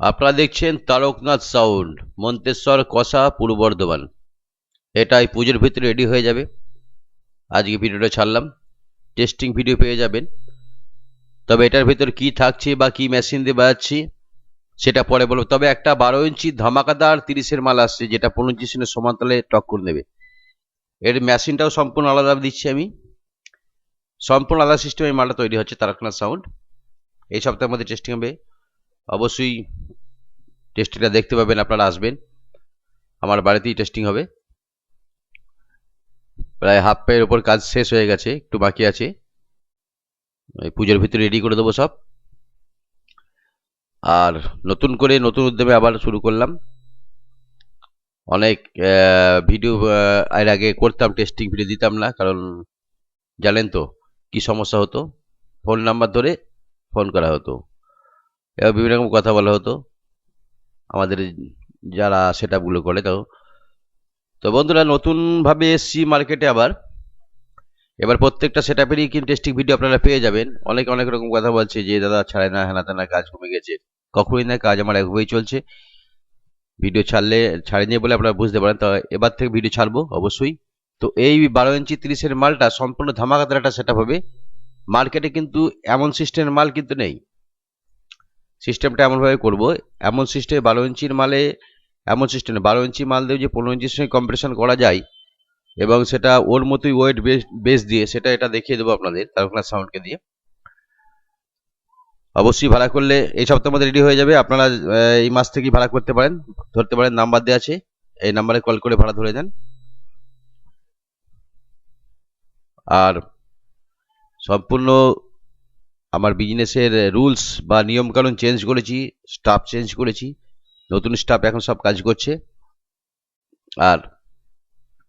আপনারা দেখছেন তারকনাথ সাউন্ড, মন্তেশ্বর কষা, পূর্ব বর্ধমান। এটা এই পুজোর ভিতরে রেডি হয়ে যাবে। আজকে ভিডিওটা ছাড়লাম। টেস্টিং ভিডিও পেয়ে যাবেন। তবে এটার ভিতর কি থাকছে বা কি মেশিন দিয়ে বাজাচ্ছি, সেটা পরে বলব। তবে একটা বারো ইঞ্চি ধামাকাদার তিরিশের মাল আসছে, যেটা পনেরো ইঞ্চি সিনের সমান্তরালে টক্কর নেবে। এর মেশিনটাও সম্পূর্ণ আলাদা দিচ্ছি আমি। সম্পূর্ণ আলাদা সিস্টেমে মালটা তৈরি হচ্ছে তারকনাথ সাউন্ড। এই সপ্তাহের মধ্যে টেস্টিং হবে। অবশ্যই টেস্টিংটা দেখতে পাবেন, আপনারা আসবেন। আমার বাড়িতেই টেস্টিং হবে। প্রায় হাফ পেয়ের ওপর কাজ শেষ হয়ে গেছে, একটু বাকি আছে। এই পুজোর ভিতরে রেডি করে দেবো সব। আর নতুন করে নতুন উদ্যমে আবার শুরু করলাম। অনেক ভিডিও এর আগে করতাম টেস্টিং ভিডিও দিতাম না, কারণ জানেন তো, কি সমস্যা হতো? ফোন নাম্বার ধরে ফোন করা হতো। এবার বিভিন্ন রকম কথা বলা হতো। আমাদের যারা সেট আপগুলো করে, তো তো বন্ধুরা নতুনভাবে এসছি মার্কেটে আবার। এবার প্রত্যেকটা সেট আপেরই কিন্তু টেস্টিং ভিডিও আপনারা পেয়ে যাবেন। অনেক অনেক রকম কথা বলছে যে, দাদা, ছাড়ে না হেনা তেনা কাজ কমে গেছে। কখনই না, কাজ আমার একভাবেই চলছে। ভিডিও ছাড়লে, ছাড়েনি বলে আপনারা বুঝতে পারেন। তো এবার থেকে ভিডিও ছাড়বো, অবশ্যই। তো এই বারো ইঞ্চি তিরিশের মালটা সম্পূর্ণ ধামাকাদার একটা সেট হবে। মার্কেটে কিন্তু এমন সিস্টেমের মাল কিন্তু নেই। সিস্টেমটা এমনভাবে করব, এমন সিস্টেমে বারো ইঞ্চির মালে, এমন সিস্টেমে বারো ইঞ্চি মাল দিয়ে যে পনেরো ইঞ্চির সঙ্গে কম্পিটিশন করা যায়, এবং সেটা ওর মতোই ওয়েট বেস দিয়ে, সেটা এটা দেখিয়ে দেবো আপনাদের তারকনাথ সাউন্ডকে দিয়ে। অবশ্যই ভাড়া করলে এই সপ্তাহের মধ্যে রেডি হয়ে যাবে, আপনারা এই মাস থেকেই ভাড়া করতে পারেন, ধরতে পারেন নাম্বার দেওয়া আছে, এই নাম্বারে কল করে ভাড়া ধরে দেন আর সম্পূর্ণ আমার বিজনেসের রুলস বা নিয়মকানুন চেঞ্জ করেছি স্টাফ চেঞ্জ করেছি, নতুন স্টাফ এখন সব কাজ করছে। আর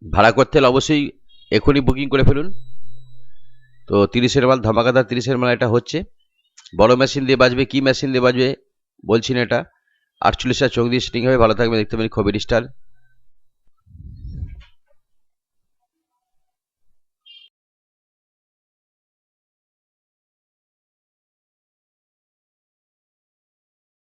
ভাড়া করতে হলে অবশ্যই এখনই বুকিং করে ফেলুন। তো তিরিশের মাল, ধামাকাদার তিরিশের মাল এটা হচ্ছে। বড় মেশিন দিয়ে বাজবে, কি মেশিন দিয়ে বাজবে, বলছি না এটা। আটচল্লিশটা চোখ দিয়ে সেটিং হবে ভালো থাকবে দেখতে পাবেন খবির স্টার